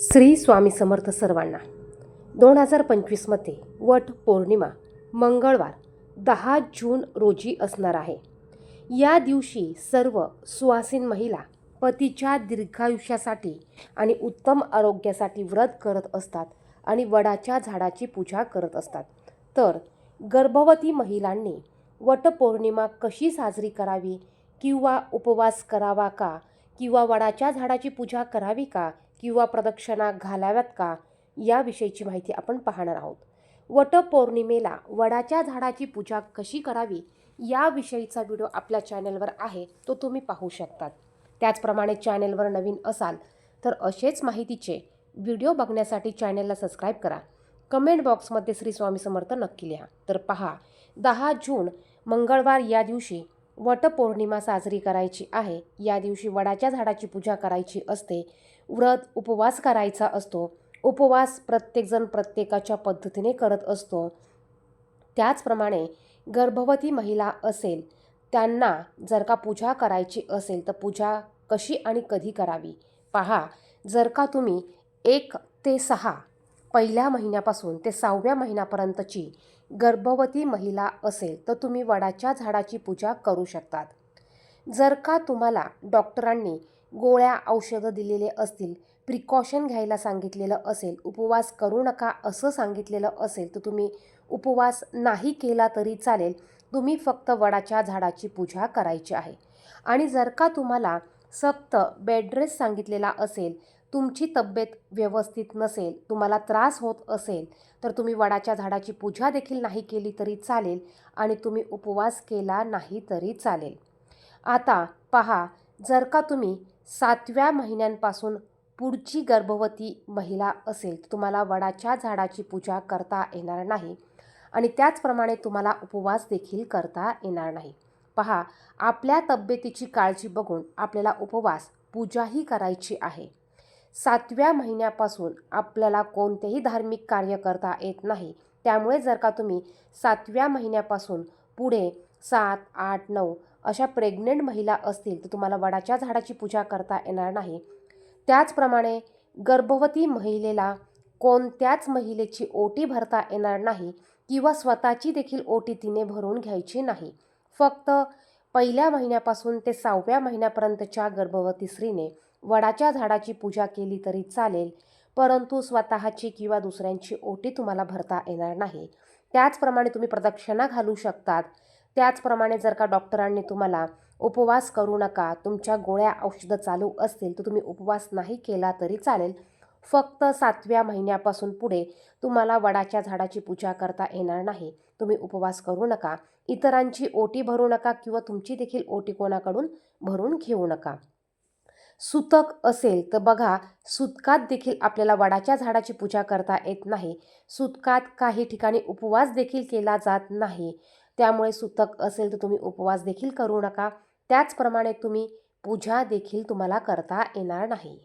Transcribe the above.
श्री स्वामी समर्थ सर्वांना दोन हजार पंचवीसमध्ये वट पौर्णिमा मंगळवार दहा जून रोजी असणार आहे. या दिवशी सर्व सुवासीन महिला पतीच्या दीर्घायुष्यासाठी आणि उत्तम आरोग्यासाठी व्रत करत असतात आणि वडाच्या झाडाची पूजा करत असतात. तर गर्भवती महिलांनी वटपौर्णिमा कशी साजरी करावी किंवा उपवास करावा का किंवा वडाच्या झाडाची पूजा करावी का किंवा प्रदक्षिणा घालाव्यात का? याविषयीची माहिती आपण पाहणार आहोत. वटपौर्णिमेला वडाच्या झाडाची पूजा कशी करावी? याविषयीचा व्हिडिओ आपल्या चॅनलवर आहे तो तुम्ही पाहू शकतात. त्याचप्रमाणे चॅनलवर नवीन असाल तर असेच माहितीचे व्हिडिओ बघण्यासाठी चॅनेलला सबस्क्राईब करा. कमेंट बॉक्समध्ये श्री स्वामी समर्थ नक्की लिहा. तर पहा दहा जून मंगळवार या दिवशी वटपौर्णिमा साजरी करायची आहे. या दिवशी वडाच्या झाडाची पूजा करायची असते. व्रत उपवास करायचा असतो. उपवास प्रत्येकजण प्रत्येकाच्या पद्धतीने करत असतो. त्याचप्रमाणे गर्भवती महिला असेल त्यांना जर का पूजा करायची असेल तर पूजा कशी आणि कधी करावी? पहा जर का तुम्ही एक ते सहा पहिल्या महिन्यापासून ते सहाव्या महिन्यापर्यंतची गर्भवती महिला असेल तर तुम्ही वडाच्या झाडाची पूजा करू शकतात. जर का तुम्हाला डॉक्टरांनी गोळ्या औषधं दिलेले असतील प्रिकॉशन घ्यायला सांगितलेलं असेल उपवास करू नका असं सांगितलेलं असेल तर तुम्ही उपवास नाही केला तरी चालेल. तुम्ही फक्त वडाच्या झाडाची पूजा करायची आहे. आणि जर का तुम्हाला सक्त बेडरेस्ट सांगितलेला असेल तुमची तब्येत व्यवस्थित नसेल तुम्हाला त्रास होत असेल तर तुम्ही वडाच्या झाडाची पूजा देखील नाही केली तरी चालेल आणि तुम्ही उपवास केला नाही तरी चालेल. आता पहा जर का तुम्ही सातव्या महिन्यांपासून पुढची गर्भवती महिला असेल तर तुम्हाला वडाच्या झाडाची पूजा करता येणार नाही आणि त्याचप्रमाणे तुम्हाला उपवास देखील करता येणार नाही. पहा आपल्या तब्येतीची काळजी बघून आपल्याला उपवास पूजाही करायची आहे. सातव्या महिन्यापासून आपल्याला कोणतेही धार्मिक कार्य करता येत नाही. त्यामुळे जर का तुम्ही सातव्या महिन्यापासून पुढे सात आठ नऊ अशा प्रेग्नेंट महिला असतील तर तुम्हाला वडाच्या झाडाची पूजा करता येणार नाही. त्याचप्रमाणे गर्भवती महिलेला कोणत्याच महिलेची ओटी भरता येणार नाही किंवा स्वतःची देखील ओटी तिने भरून घ्यायची नाही. फक्त पहिल्या महिन्यापासून ते सहाव्या महिन्यापर्यंतच्या गर्भवती स्त्रीने वडाच्या झाडाची पूजा केली तरी चालेल परंतु स्वतःची किंवा दुसऱ्यांची ओटी तुम्हाला भरता येणार नाही. त्याचप्रमाणे तुम्ही प्रदक्षिणा घालू शकतात. त्याचप्रमाणे जर का डॉक्टरांनी तुम्हाला उपवास करू नका तुमच्या गोळ्या औषधं चालू असतील तर तुम्ही उपवास नाही केला तरी चालेल. फक्त सातव्या महिन्यापासून पुढे तुम्हाला वडाच्या झाडाची पूजा करता येणार नाही. तुम्ही उपवास करू नका. इतरांची ओटी भरू नका किंवा तुमची देखील ओटी कोणाकडून भरून घेऊ नका. सुतक असेल तर बघा सुतकात देखील आपल्याला वडाच्या झाडाची पूजा करता येत नाही. सुतकात काही ठिकाणी उपवास देखील केला जात नाही. त्यामुळे सुतक असेल तर तुम्ही उपवास देखील करू नका. त्याचप्रमाणे तुम्ही पूजा देखील तुम्हाला करता येणार नाही.